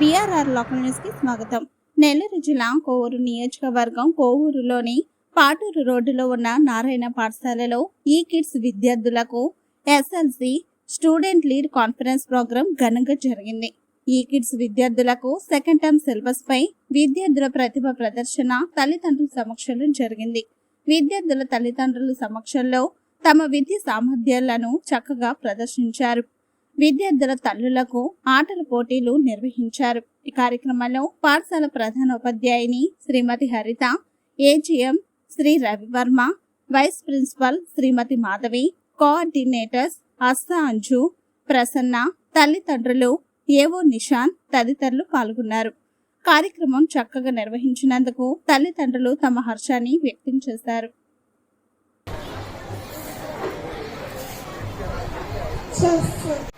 BRR local న్యూస్కి స్వాగతం. నెల్లూరు జిల్లా కోవూరు నియోజకవర్గం కోవూరులోని పాటూరు రోడ్డులో ఉన్న నారాయణ పాఠశాలలో ఈ కిడ్స్ విద్యార్థులకు SLC student lead conference programme ఘనంగా జరిగింది. ఈ కిడ్స్ విద్యార్థులకు సెకండ్ టర్మ్ సిలబస్ పై విద్యార్థుల ప్రతిభ ప్రదర్శన తల్లిదండ్రుల సమక్షంలో జరిగింది. విద్యార్థుల తల్లిదండ్రుల సమక్షంలో తమ విద్య సామర్థ్యాలను చక్కగా ప్రదర్శించారు. విద్యార్థుల తల్లులకు ఆటల పోటీలు నిర్వహించారు. ఈ కార్యక్రమంలో పాఠశాల ప్రధాన ఉపాధ్యాయుని Srimathi Haritha AGM Sri Ravi Varma vice principal Srimathi Madhavi coordinators Astha Anju Prasanna తల్లిదండ్రులు ఏవో నిషాన్ తదితరులు పాల్గొన్నారు. కార్యక్రమం చక్కగా నిర్వహించినందుకు తల్లిదండ్రులు తమ హర్షాన్ని వ్యక్తం చేశారు. Just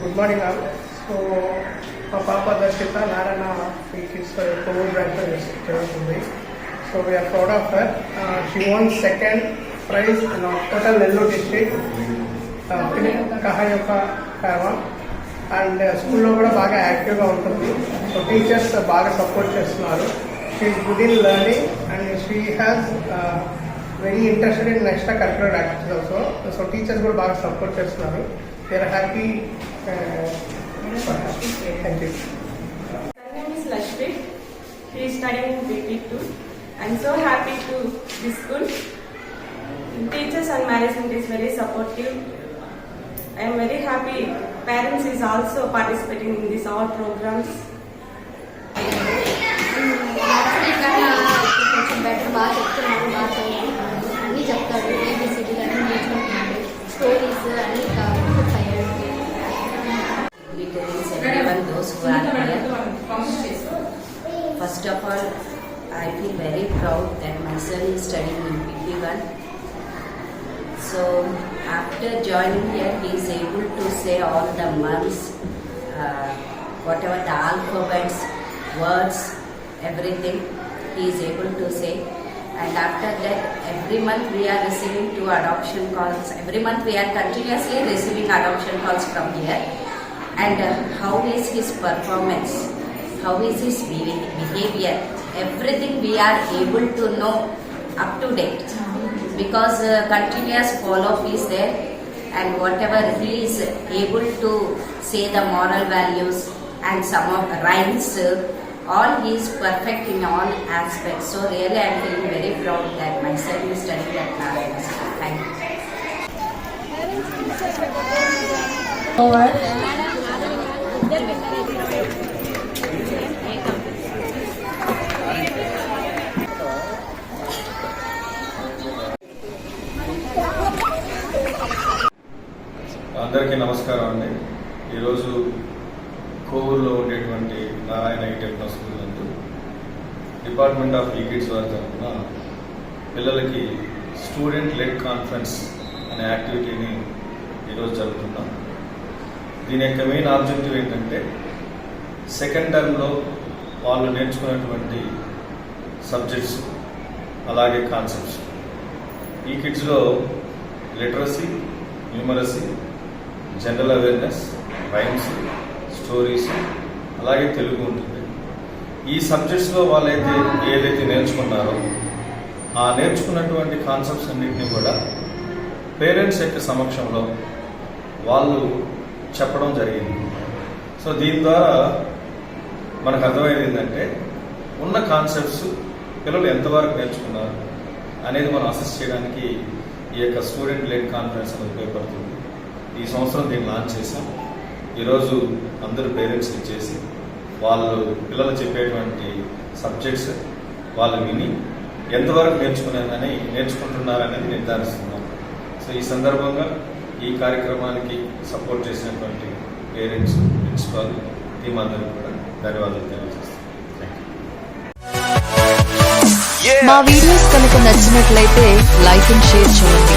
good morning ma'am so మా పాప Darshita Narayana E kids covid vaccine జరుగుతుంది. So we are proud of her she one second prize total Nellore district కహ యొక్క అండ్ స్కూల్లో కూడా బాగా యాక్టివ్గా ఉంటుంది. సో టీచర్స్ బాగా సపోర్ట్ చేస్తున్నారు. She good in learning and she has very interested in next curricular activities also so teachers కూడా బాగా సపోర్ట్ చేస్తున్నారు. We are happy thank you is Lashmi. She is studying BP2. I am so happy to this school. Teachers and management is very supportive. I am very happy. Parents is also participating in these all programs. First of all, I feel very proud that my son is studying in PP1. So after joining here, he is able to say all the months, uh, whatever the alphabets, words, everything he is able to say. And after that, every month we are receiving two adoption calls. Every month we are continuously receiving adoption calls from here. And uh, how is his performance? How is his behavior? Everything we are able to know up to date because uh, continuous follow-up is there and whatever he is able to say the moral values and some of the rhymes. uh, All he is perfect in all aspects. So really, I am feeling very proud that my son is studying at Narayana School. Thank you. అందరికీ నమస్కారం అండి. ఈరోజు కోవూరులో ఉండేటువంటి Narayana techno school నందు department of E kids వారి తరఫున పిల్లలకి స్టూడెంట్ లెడ్ కాన్ఫరెన్స్ అనే యాక్టివిటీని ఈరోజు జరుపుతున్నాం దీని యొక్క మెయిన్ ఆబ్జెక్టివ్ ఏంటంటే సెకండ్ టర్మ్లో వాళ్ళు నేర్చుకున్నటువంటి సబ్జెక్ట్స్ అలాగే కాన్సెప్ట్స్. ఈ కిడ్స్లో literacy numeracy general awareness rhymes stories అలాగే తెలుగు ఉంటుంది. ఈ సబ్జెక్ట్స్లో వాళ్ళైతే ఏదైతే నేర్చుకున్నారో ఆ నేర్చుకున్నటువంటి కాన్సెప్ట్స్ అన్నింటినీ కూడా పేరెంట్స్ యొక్క సమక్షంలో వాళ్ళు చెప్పడం జరిగింది. సో దీని ద్వారా మనకు అర్థమైంది ఏంటంటే ఉన్న కాన్సెప్ట్స్ పిల్లలు ఎంతవరకు నేర్చుకున్నారు అనేది మనం అసెస్ చేయడానికి ఈ యొక్క స్టూడెంట్ లెడ్ కాన్ఫరెన్స్ అనేది ఉపయోగపడుతుంది. ఈ సంవత్సరం దీన్ని లాంచ్ చేశాం. ఈరోజు అందరూ పేరెంట్స్ ఇచ్చేసి వాళ్ళు పిల్లలు చెప్పేటువంటి సబ్జెక్ట్స్ వాళ్ళు విని ఎంతవరకు నేర్చుకున్నారని నేర్చుకుంటున్నారనేది నిర్ధారిస్తున్నాం. సో ఈ సందర్భంగా ఈ కార్యక్రమానికి సపోర్ట్ చేసినటువంటి పేరెంట్స్ ప్రిన్సిపాల్ టీమ్ అందరికీ కూడా ధన్యవాదాలు తెలియజేస్తాం మా వీడియోస్ కనుక నచ్చినట్లయితే లైక్ అండ్ షేర్ చేయండి.